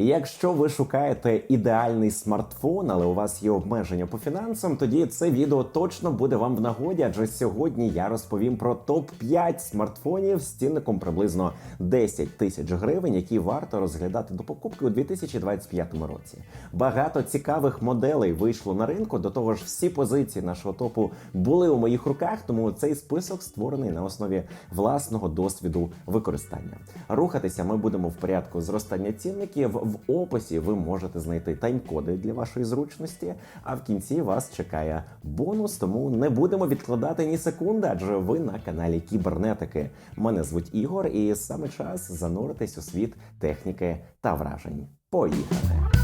Якщо ви шукаєте ідеальний смартфон, але у вас є обмеження по фінансам, тоді це відео точно буде вам в нагоді, адже сьогодні я розповім про топ 5 смартфонів з цінником приблизно 10 тисяч гривень, які варто розглядати до покупки у 2025 році. Багато цікавих моделей вийшло на ринку. До того ж, всі позиції нашого топу були у моїх руках, тому цей список створений на основі власного досвіду використання. Рухатися ми будемо в порядку зростання цінників. В описі ви можете знайти тайм-коди для вашої зручності. А в кінці вас чекає бонус. Тому не будемо відкладати ні секунди, адже ви на каналі Кібернетики. Мене звуть Ігор, і саме час зануритись у світ техніки та вражень. Поїхали!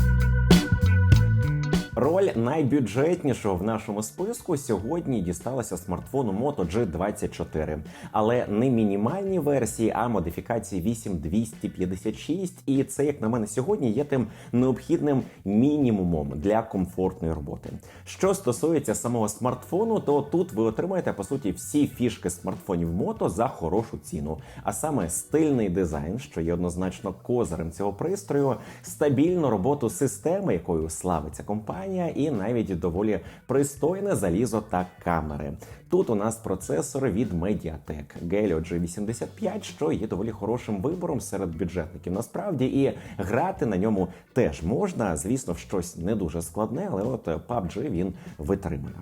Роль найбюджетнішого в нашому списку сьогодні дісталася смартфону Moto G24. але не мінімальні версії, а модифікації 8256. І це, як на мене, сьогодні є тим необхідним мінімумом для комфортної роботи. Що стосується самого смартфону, то тут ви отримаєте по суті всі фішки смартфонів Moto за хорошу ціну, а саме стильний дизайн, що є однозначно козирем цього пристрою, стабільну роботу системи, якою славиться компанія і навіть доволі пристойне залізо та камери. Тут у нас процесори від Mediatek Helio G85, що є доволі хорошим вибором серед бюджетників. Насправді і грати на ньому теж можна. Звісно, щось не дуже складне, але от PUBG він витримує.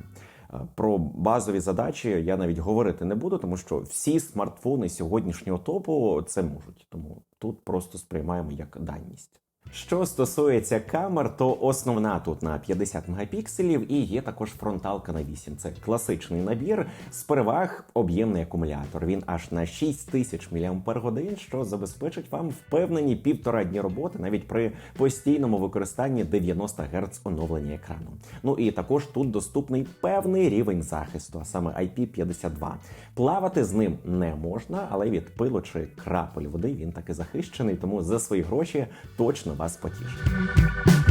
Про базові задачі я навіть говорити не буду, тому що всі смартфони сьогоднішнього топу це можуть. Тому тут просто сприймаємо як даність. Що стосується камер, то основна тут на 50 мегапікселів і є також фронталка на 8. Це класичний набір з переваг об'ємний акумулятор. Він аж на 6000 мАч, що забезпечить вам впевнені півтора дні роботи навіть при постійному використанні 90 Гц оновлення екрану. Ну і також тут доступний певний рівень захисту, а саме IP52. Плавати з ним не можна, але від пилу чи крапель води він таки захищений, тому за свої гроші точно вас потішить.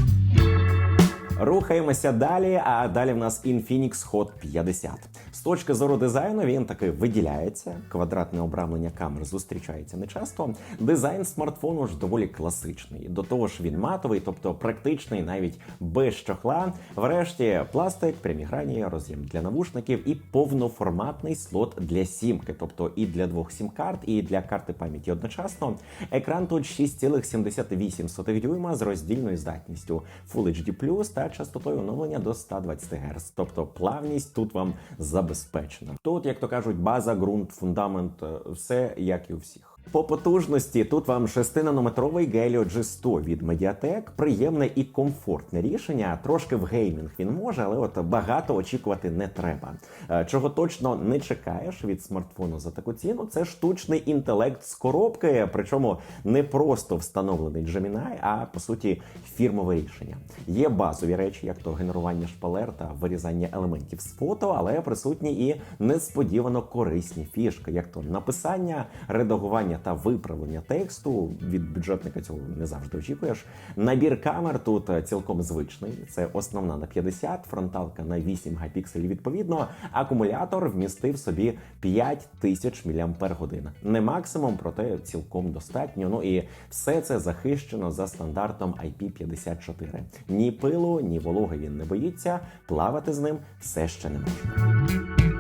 Рухаємося далі. А далі в нас Infinix Hot 50. З точки зору дизайну він таки виділяється. Квадратне обрамлення камер зустрічається нечасто. Дизайн смартфону ж доволі класичний. До того ж, він матовий, тобто практичний, навіть без чохла. Врешті пластик, прямі грані, роз'єм для навушників і повноформатний слот для сімки, тобто і для двох сім-карт, і для карти пам'яті одночасно. Екран тут 6,78 дюйма з роздільною здатністю Full HD+, та частотою оновлення до 120 Гц. Тобто плавність тут вам забезпечена. Тут, як то кажуть, база, ґрунт, фундамент, все як і у всіх. По потужності тут вам 6-нанометровий Helio G100 від Mediatek. Приємне і комфортне рішення. Трошки в геймінг він може, але от багато очікувати не треба. Чого точно не чекаєш від смартфону за таку ціну, це штучний інтелект з коробки, причому не просто встановлений Gemini, а по суті фірмове рішення. Є базові речі, як то генерування шпалер та вирізання елементів з фото, але присутні і несподівано корисні фішки, як то написання, редагування та виправлення тексту від бюджетника цього не завжди очікуєш. Набір камер тут цілком звичний. Це основна на 50, фронталка на 8 мегапікселів відповідно. Акумулятор вмістив собі 5000 мАч. Не максимум, проте цілком достатньо. Ну і все це захищено за стандартом IP54. Ні пилу, ні вологи він не боїться. Плавати з ним все ще не можна.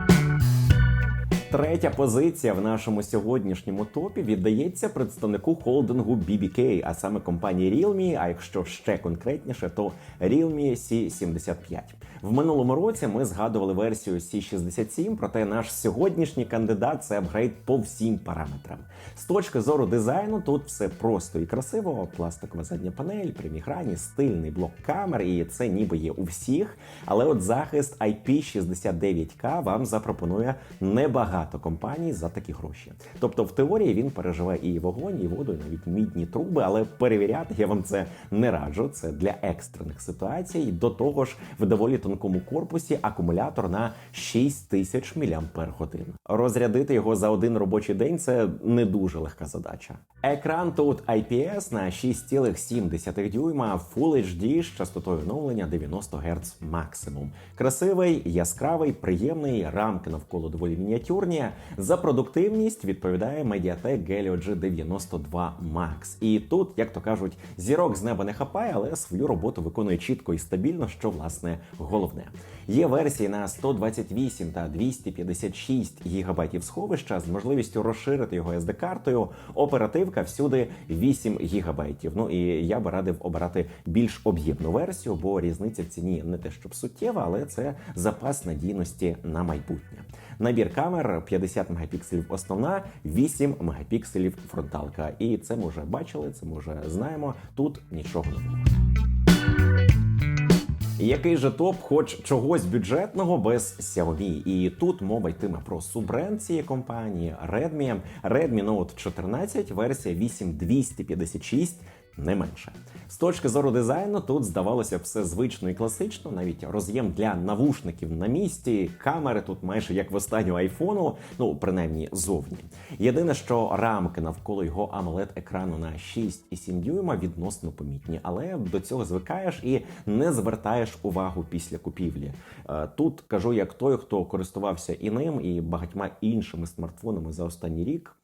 Третя позиція в нашому сьогоднішньому топі віддається представнику холдингу BBK, а саме компанії Realme, А якщо ще конкретніше, то Realme C75. В минулому році ми згадували версію C67, проте наш сьогоднішній кандидат це апгрейд по всім параметрам. З точки зору дизайну, тут все просто і красиво. Пластикова задня панель, прямі грані, стильний блок камер, і це ніби є у всіх. Але от захист IP69K вам запропонує небагато компаній за такі гроші. Тобто, в теорії він переживе і вогонь, і воду, і навіть мідні труби, але перевіряти я вам це не раджу. Це для екстрених ситуацій. До того ж, в доволі тонкому корпусі акумулятор на 6000 мАч. Розрядити його за один робочий день це не дуже легка задача. Екран тут IPS на 6,7 дюйма, Full HD з частотою оновлення 90 Гц максимум. Красивий, яскравий, приємний, рамки навколо доволі мініатюрні. За продуктивність відповідає Mediatek Helio G92 Max. І тут, як то кажуть, зірок з неба не хапає, але свою роботу виконує чітко і стабільно, що власне головне. Є версії на 128 та 256 гігабайтів сховища з можливістю розширити його SD-картою. Оперативка всюди 8 гігабайтів. Ну і я би радив обирати більш об'ємну версію, бо різниця в ціні не те, щоб суттєва, але це запас надійності на майбутнє. Набір камер 50 мегапікселів основна, 8 мегапікселів фронталка. І це ми вже бачили, це ми вже знаємо. Тут нічого нового. Який же топ, хоч чогось бюджетного без Xiaomi. І тут мова йтиме про суббренд цієї компанії Redmi. Redmi Note 14, версія 8256, не менше. З точки зору дизайну, тут здавалося все звично і класично, навіть роз'єм для навушників на місці, камери тут майже як в останнього айфону, ну принаймні зовні. Єдине, що рамки навколо його amoled екрану на 6,7 дюйма відносно помітні, але до цього звикаєш і не звертаєш увагу після купівлі. Е, Тут кажу як той, хто користувався і ним, і багатьма іншими смартфонами за останній рік.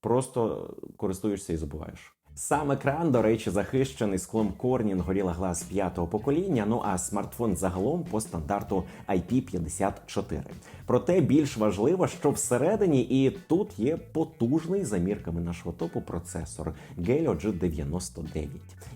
Просто користуєшся і забуваєш. Сам екран, до речі, захищений склом Corning Gorilla Glass 5-го покоління. Ну а смартфон загалом по стандарту IP54. Проте більш важливо, що всередині і тут є потужний за мірками нашого топу процесор Helio G99.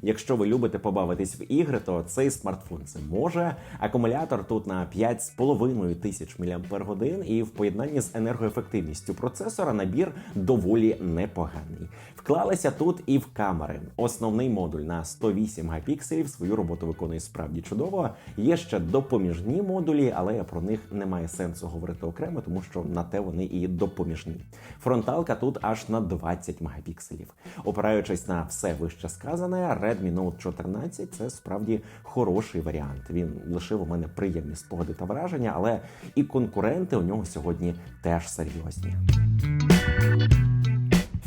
Якщо ви любите побавитись в ігри, то цей смартфон це може. Акумулятор тут на 5,5 тисяч мАч, і в поєднанні з енергоефективністю процесора набір доволі непоганий. Вклалися тут і в камери. Основний модуль на 108 мегапікселів свою роботу виконує справді чудово. Є ще допоміжні модулі, але про них немає сенсу говорити окремо, тому що на те вони і допоміжні. Фронталка тут аж на 20 мегапікселів. Опираючись на все вище сказане, Redmi Note 14 це справді хороший варіант. Він лишив у мене приємні спогади та враження, але і конкуренти у нього сьогодні теж серйозні.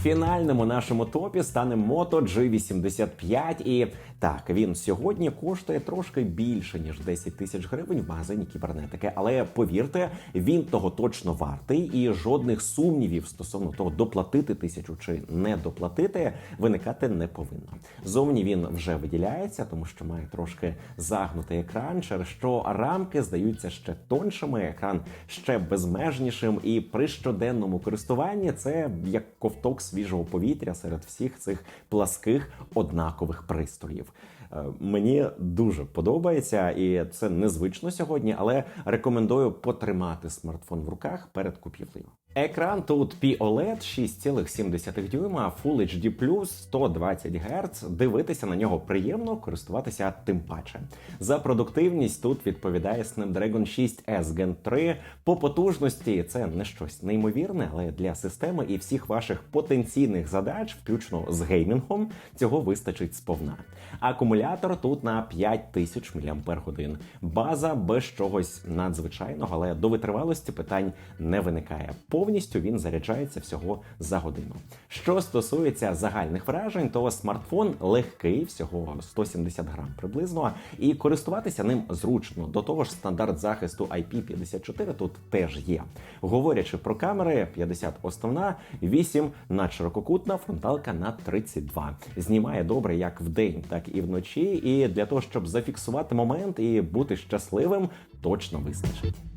Фінальним у нашому топі стане Moto G85. І так, він сьогодні коштує трошки більше ніж 10 тисяч гривень в магазині кібернетики. Але повірте, він того точно вартий, і жодних сумнівів стосовно того, доплатити тисячу чи не доплатити, виникати не повинно. Зовні він вже виділяється, тому що має трошки загнутий екран, через що рамки здаються ще тоншими, екран ще безмежнішим. І при щоденному користуванні це як ковток свіжого повітря серед всіх цих пласких однакових пристроїв. Е, Мені дуже подобається, і це незвично сьогодні, але рекомендую потримати смартфон в руках перед купівлею. Екран тут POLED 6,7 дюйма, Full HD+, 120 Гц. Дивитися на нього приємно, користуватися тим паче. За продуктивність тут відповідає Snapdragon 6S Gen 3. По потужності це не щось неймовірне, але для системи і всіх ваших потенційних задач, включно з геймінгом, цього вистачить сповна. Акумулятор тут на 5000 мАч. База без чогось надзвичайного, але до витривалості питань не виникає. Повністю він заряджається всього за годину. Що стосується загальних вражень, то смартфон легкий, всього 170 грам приблизно, і користуватися ним зручно. До того ж, стандарт захисту IP54 тут теж є. Говорячи про камери, 50 основна, 8 надширококутна, фронталка на 32. Знімає добре як вдень, так і вночі. І для того, щоб зафіксувати момент і бути щасливим, точно вистачить.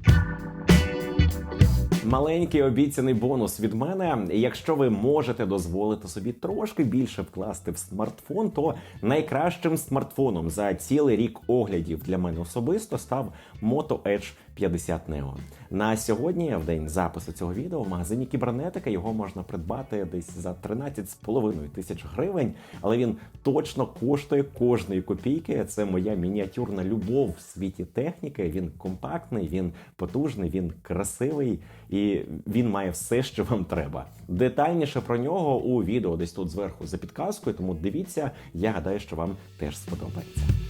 Маленький обіцяний бонус від мене. Якщо ви можете дозволити собі трошки більше вкласти в смартфон, то найкращим смартфоном за цілий рік оглядів для мене особисто став Moto Edge 50 Neo. На сьогодні, в день запису цього відео, в магазині кібернетика його можна придбати десь за 13,5 тисяч гривень, але він точно коштує кожної копійки. Це моя мініатюрна любов в світі техніки. Він компактний, він потужний, він красивий і він має все, що вам треба. Детальніше про нього у відео десь тут зверху за підказкою, тому дивіться, я гадаю, що вам теж сподобається.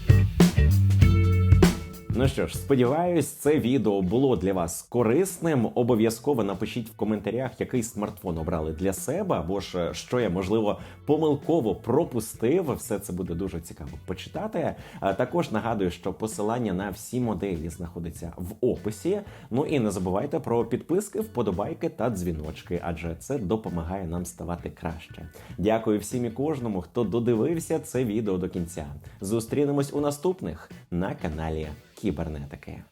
Ну що ж, сподіваюсь, це відео було для вас корисним. Обов'язково напишіть в коментарях, який смартфон обрали для себе, або ж е, що я можливо помилково пропустив. Все це буде дуже цікаво почитати. А також нагадую, що посилання на всі моделі знаходиться в описі. Ну і не забувайте про підписки, вподобайки та дзвіночки, адже це допомагає нам ставати краще. Дякую всім і кожному, хто додивився це відео до кінця. Зустрінемось у наступних на каналі Кібернетики.